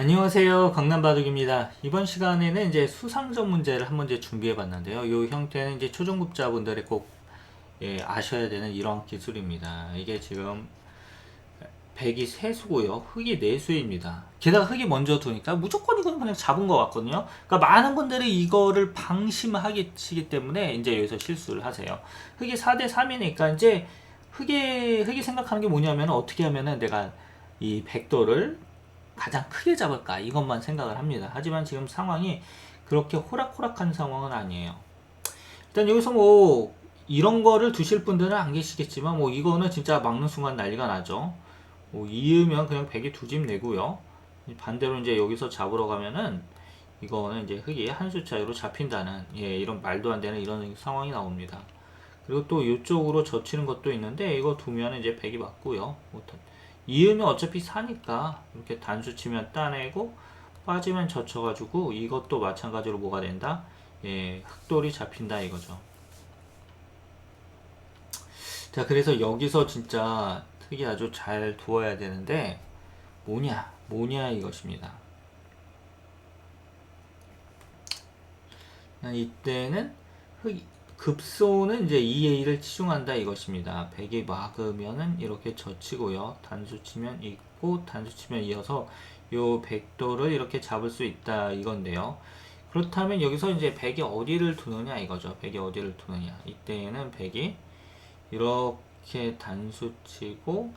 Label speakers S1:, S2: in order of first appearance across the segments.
S1: 안녕하세요. 강남바둑입니다. 이번 시간에는 이제 수상적 문제를 한 문제 준비해 봤는데요. 이 형태는 이제 초중급자분들이 꼭 예, 아셔야 되는 이런 기술입니다. 이게 지금 백이 세수고요. 흑이 네수입니다. 게다가 흑이 먼저 두니까 무조건 이건 그냥 잡은 것 같거든요. 그러니까 많은 분들이 이거를 방심하시기 때문에 이제 여기서 실수를 하세요. 흑이 4대 3이니까 이제 흑이 흑이 생각하는 게 뭐냐면 어떻게 하면은 내가 이 백도를 가장 크게 잡을까 이것만 생각을 합니다. 하지만 지금 상황이 그렇게 호락호락한 상황은 아니에요. 일단 여기서 뭐 이런 거를 두실 분들은 안 계시겠지만 뭐 이거는 진짜 막는 순간 난리가 나죠. 뭐 이으면 그냥 백이 두 집 내고요. 반대로 이제 여기서 잡으러 가면은 이거는 이제 흑이 한 수 차이로 잡힌다는 예 이런 말도 안 되는 이런 상황이 나옵니다. 그리고 또 이쪽으로 젖히는 것도 있는데 이거 두면 이제 백이 맞고요. 이으면 어차피 사니까 이렇게 단수 치면 따내고 빠지면 젖혀가지고 이것도 마찬가지로 뭐가 된다? 예, 흑돌이 잡힌다 이거죠. 자, 그래서 여기서 진짜 흑이 아주 잘 두어야 되는데 뭐냐? 뭐냐 이것입니다. 이때는 흑 급소는 이제 2A를 치중한다 이것입니다. 100이 막으면은 이렇게 젖히고요. 단수 치면 있고 단수 치면 이어서 요 백도를 이렇게 잡을 수 있다 이건데요. 그렇다면 여기서 이제 100이 어디를 두느냐 이거죠. 100이 어디를 두느냐. 이때는 100이 이렇게 단수 치고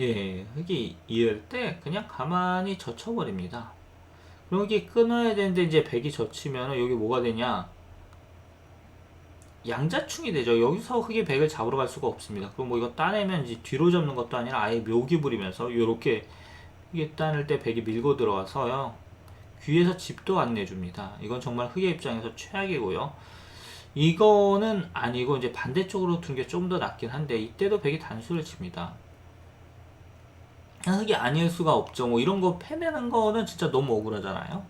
S1: 예, 흙이 이을 때 그냥 가만히 젖혀버립니다. 그럼 이게 끊어야 되는데 이제 100이 젖히면 여기 뭐가 되냐? 양자충이 되죠. 여기서 흑이 백을 잡으러 갈 수가 없습니다. 그럼 뭐 이거 따내면 이제 뒤로 잡는 것도 아니라 아예 묘기 부리면서 이렇게 흑이 따낼 때 백이 밀고 들어와서요. 귀에서 집도 안 내줍니다. 이건 정말 흑의 입장에서 최악이고요. 이거는 아니고 이제 반대쪽으로 두는 게좀 더 낫긴 한데 이때도 백이 단수를 칩니다. 흑이 아닐 수가 없죠. 뭐 이런 거 패내는 거는 진짜 너무 억울하잖아요.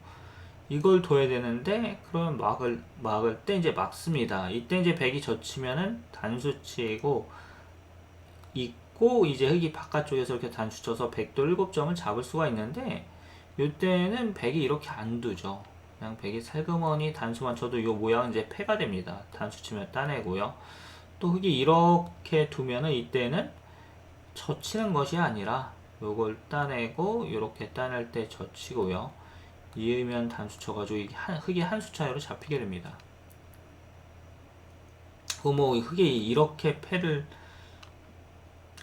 S1: 이걸 둬야 되는데 그러면 막을 막을 때 이제 막습니다. 이때 이제 백이 젖히면은 단수 치고 있고 이제 흑이 바깥쪽에서 이렇게 단수 쳐서 백도 7점을 잡을 수가 있는데 이때는 백이 이렇게 안 두죠. 그냥 백이 살그머니 단수만 쳐도 이 모양은 이제 패가 됩니다. 단수 치면 따내고요. 또 흑이 이렇게 두면은 이때는 젖히는 것이 아니라 요걸 따내고 이렇게 따낼 때 젖히고요. 이으면 단수 쳐가지고 이게 한, 흑이 한 수 차이로 잡히게 됩니다. 그뭐 흑이 이렇게 패를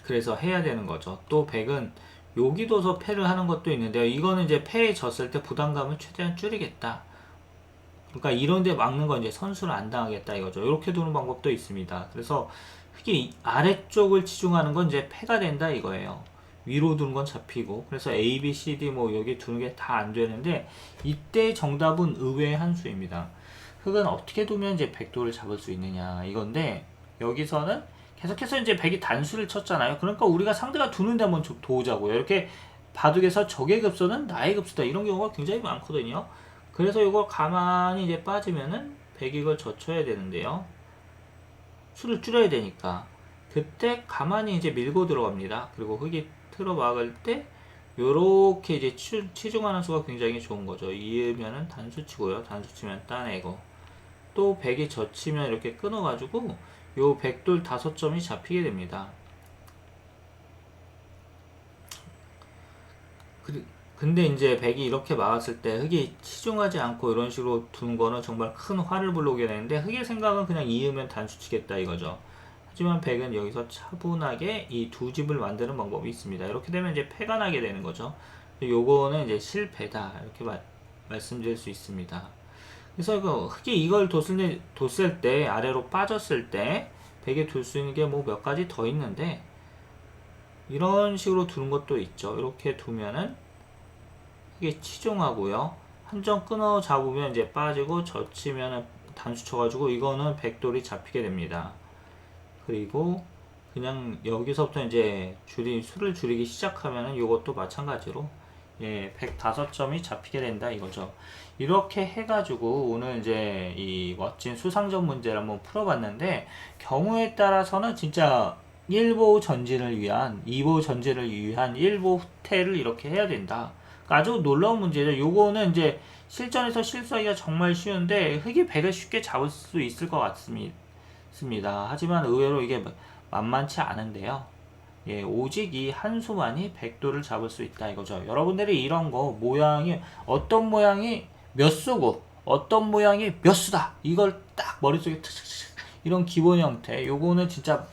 S1: 그래서 해야 되는 거죠. 또 백은 여기 둬서 패를 하는 것도 있는데요. 이거는 이제 패에 졌을 때 부담감을 최대한 줄이겠다. 그러니까 이런데 막는 건 이제 선수를 안 당하겠다 이거죠. 이렇게 두는 방법도 있습니다. 그래서 흑이 아래쪽을 치중하는 건 이제 패가 된다 이거예요. 위로 두는 건 잡히고 그래서 A, B, C, D 뭐 여기 두는 게 다 안 되는데 이때 정답은 의외의 한 수입니다. 흑은 어떻게 두면 이제 백도를 잡을 수 있느냐 이건데 여기서는 계속해서 이제 백이 단수를 쳤잖아요. 그러니까 우리가 상대가 두는 데 한번 도우자고요. 이렇게 바둑에서 적의 급소는 나의 급소다 이런 경우가 굉장히 많거든요. 그래서 이거 가만히 이제 빠지면은 백이 걸 젖혀야 되는데요. 수를 줄여야 되니까 그때 가만히 이제 밀고 들어갑니다. 그리고 흑이 틀어 막을 때 요렇게 이제 치, 치중하는 수가 굉장히 좋은 거죠. 이으면은 단수 치고요. 단수 치면 따내고 또 100이 젖히면 이렇게 끊어가지고 요 백돌 다섯 점이 잡히게 됩니다. 근데 이제 백이 이렇게 막았을 때 흑이 치중하지 않고 이런 식으로 두는 거는 정말 큰 화를 불러오게 되는데 흑의 생각은 그냥 이으면 단수 치겠다 이거죠. 하지만 백은 여기서 차분하게 이 두 집을 만드는 방법이 있습니다. 이렇게 되면 이제 패가 나게 되는 거죠. 요거는 이제 실패다 이렇게 마, 말씀드릴 수 있습니다. 그래서 이거 흑이 이걸 뒀을, 뒀을 때 아래로 빠졌을 때 백에 둘 수 있는 게 뭐 몇 가지 더 있는데 이런 식으로 두는 것도 있죠. 이렇게 두면은 흑이 치중하고요. 한 점 끊어 잡으면 이제 빠지고 젖히면은 단수 쳐가지고 이거는 백돌이 잡히게 됩니다. 그리고 그냥 여기서부터 이제 줄이 수를 줄이기 시작하면은 이것도 마찬가지로 예, 105점이 잡히게 된다 이거죠. 이렇게 해가지고 오늘 이제 이 멋진 수상적 문제를 한번 풀어봤는데 경우에 따라서는 진짜 1보 전진을 위한 2보 전진을 위한 1보 후퇴를 이렇게 해야 된다. 아주 놀라운 문제죠. 요거는 이제 실전에서 실수하기가 정말 쉬운데 흙이 100을 쉽게 잡을 수 있을 것 같습니다. 하지만 의외로 이게 만만치 않은데요. 예, 오직 이 한 수만이 100도를 잡을 수 있다 이거죠. 여러분들이 이런 거 모양이 어떤 모양이 몇 수고 어떤 모양이 몇 수다 이걸 딱 머릿속에 이런 기본 형태 요거는 진짜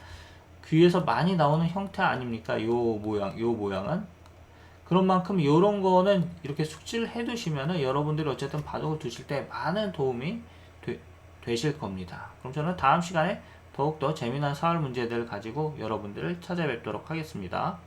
S1: 귀에서 많이 나오는 형태 아닙니까? 요 모양 요 모양은 그런 만큼 요런 거는 이렇게 숙지를 해 두시면은 여러분들이 어쨌든 바둑을 두실 때 많은 도움이 되, 되실 겁니다. 그럼 저는 다음 시간에 더욱더 재미난 사활 문제들을 가지고 여러분들을 찾아뵙도록 하겠습니다.